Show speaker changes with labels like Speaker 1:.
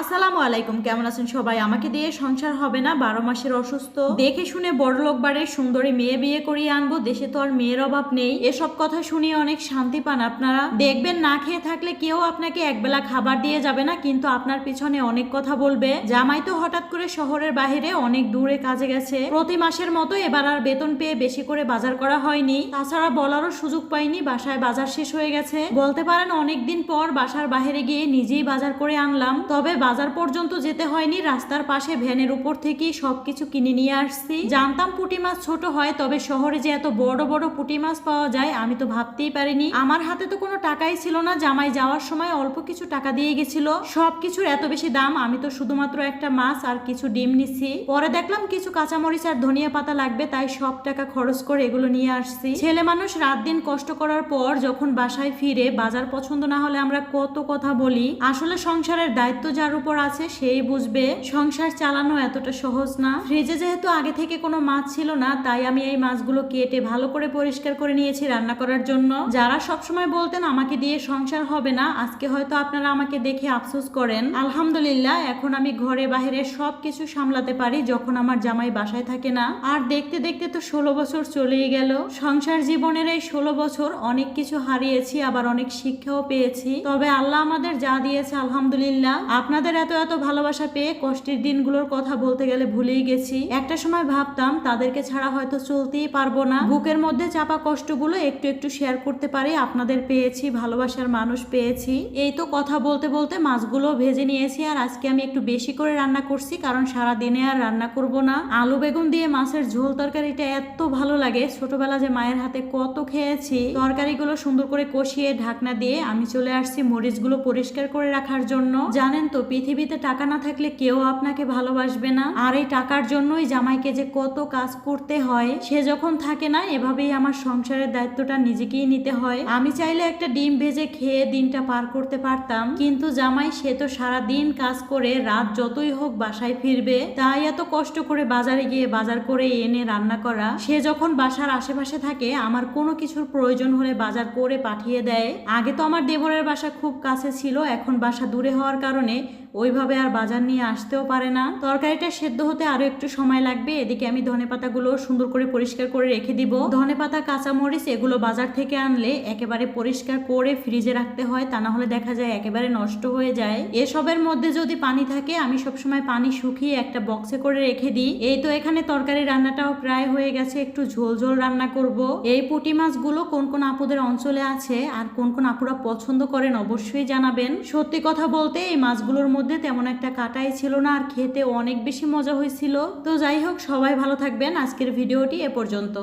Speaker 1: আসসালামু আলাইকুম, কেমন আছেন সবাই? আমাকে দিয়ে সংসার হবে না? বারো মাসের অসুস্থ? দেখে শুনে বড়লোক বাড়ির সুন্দরী মেয়ে বিয়ে করিয়ে আনব, দেশে তো আর মেয়ের অভাব নেই। এসব কথা শুনিয়ে অনেক শান্তি পান আপনারা। দেখবেন না খেয়ে থাকলে কেউ আপনাকে একবেলা খাবার দিয়ে যাবে না, কিন্তু আপনার পিছনে অনেক কথা বলবে। জামাই তো হঠাৎ করে শহরের বাইরে অনেক দূরে কাজে গেছে। প্রতি মাসের মতো এবার আর বেতন পেয়ে বেশি করে বাজার করা হয়নি। তাছাড়া বলারও সুযোগ পাইনি, বাসায় বাজার শেষ হয়ে গেছে। বলতে পারেন অনেকদিন পর বাসার বাইরে গিয়ে নিজেই বাজার করে আনলাম। তবে বাজার পর্যন্ত যেতে হয়নি, রাস্তার পাশে ভ্যানের উপর থেকেই সবকিছু কিনে নিয়ে আসছি। জানতাম পুঁটি মাছ ছোট হয়, তবে শহরে যে এত বড় বড় পুঁটি মাছ পাওয়া যায়, আমি তো ভাবতেই পারিনি। আমার হাতে তো কোনো টাকাই ছিল না, জামাই যাওয়ার সময় অল্প কিছু টাকা দিয়ে গেছিল। সবকিছুর এত বেশি দাম, আমি তো শুধুমাত্র একটা মাছ আর কিছু ডিম নিছি। পরে দেখলাম কিছু কাঁচামরিচ আর ধনিয়া পাতা লাগবে, তাই সব টাকা খরচ করে এগুলো নিয়ে আসছি। ছেলে মানুষ রাত দিন কষ্ট করার পর যখন বাসায় ফিরে, বাজার পছন্দ না হলে আমরা কত কথা বলি। আসলে সংসারের দায়িত্ব যার উপর আছে, সেই বুঝবে সংসার চালানো এতটা সহজ না। ফ্রিজে যেহেতু আগে থেকে কোনো মাছ ছিল না, তাই আমি এই মাছগুলো কেটে ভালো করে পরিষ্কার করে নিয়েছি রান্না করার জন্য। যারা সবসময় বলতেন আমাকে দিয়ে সংসার হবে না, আজকে হয়তো আপনারা আমাকে দেখে আফসোস করেন। আলহামদুলিল্লাহ, এখন আমি ঘরে বাইরে সব কিছু সামলাতে পারি যখন আমার জামাই বাসায় থাকে না। আর দেখতে দেখতে তো ষোলো বছর চলেই গেল। সংসার জীবনের এই ষোলো বছর অনেক কিছু হারিয়েছি, আবার অনেক শিক্ষাও পেয়েছি। তবে আল্লাহ আমাদের যা দিয়েছে, আলহামদুলিল্লাহ। আপনাদের এত এত ভালোবাসা পেয়ে কষ্টের দিনগুলোর কথা বলতে গেলে ভুলেই গেছি। একটা সময় ভাবতাম তাদেরকে ছাড়া হয়তো চলতেই পারব না। বুকের মধ্যে চাপা কষ্টগুলো একটু একটু শেয়ার করতে পারি, আপনাদের পেয়েছি, ভালোবাসার মানুষ পেয়েছি। এই তো কথা বলতে বলতে মাছগুলো ভেজে নিয়েছি আর আজকে আমি একটু বেশি করে রান্না করছি কারণ সারা দিনে আর রান্না করব না। আলু বেগুন দিয়ে মাছের ঝোল তরকারিটা এত ভালো লাগে, ছোটবেলা যে মায়ের হাতে কত খেয়েছি। তরকারিগুলো সুন্দর করে কষিয়ে ঢাকনা দিয়ে আমি চলে আসছি মরিচগুলো পরিষ্কার করে রাখার জন্য। জানেন তো পৃথিবীতে টাকা না থাকলে কেউ আপনাকে ভালোবাসবে না। আর এই টাকার জন্যই জামাইকে যে কত কাজ করতে হয়, সে যখন থাকে না, এভাবেই আমার সংসারের দায়িত্বটা নিজেকেই নিতে হয়। আমি চাইলে একটা ডিম ভেজে খেয়ে দিনটা পার করতে পারতাম, কিন্তু জামাই সে তো সারা দিন কাজ করে, রাত যতই হোক বাসায় ফিরবে। তাই এত কষ্ট করে বাজারে গিয়ে বাজার করে এনে রান্না করা। সে যখন বাসার আশেপাশে থাকে, আমার কোনো কিছুর প্রয়োজন হলে বাজার করে পাঠিয়ে দেয়। আগে তো আমার দেবরের বাসা খুব কাছে ছিল, এখন বাসা দূরে হওয়ার কারণে ওইভাবে আর বাজার নিয়ে আসতেও পারে না। তরকারিটা সেদ্ধ হতে আরও একটু সময় লাগবে। এদিকে আমি ধনে পাতাগুলো সুন্দর করে পরিষ্কার করে রেখে দিব। ধনে পাতা কাঁচামরিচ এগুলো বাজার থেকে আনলে একেবারে পরিষ্কার করে ফ্রিজে রাখতে হয়। তা না হলে দেখা যায় একেবারে নষ্ট হয়ে যায়। এসবের মধ্যে যদি পানি থাকে, আমি সবসময় পানি শুকিয়ে একটা বক্সে করে রেখে দিই। এই তো এখানে তরকারি রান্নাটাও প্রায় হয়ে গেছে। একটু ঝোল ঝোল রান্না করব। এই পুঁটি মাছগুলো কোন কোন আপুদের অঞ্চলে আছে? আর কোন কোন আপুরা পছন্দ করেন অবশ্যই জানাবেন। সত্যি কথা বলতে এই মাছগুলোর মধ্যে তেমন একটা কাটাই ছিল না আর খেতে অনেক বেশি মজা হয়েছিল। তো যাই হোক, সবাই ভালো থাকবেন। আজকের ভিডিওটি এ পর্যন্ত।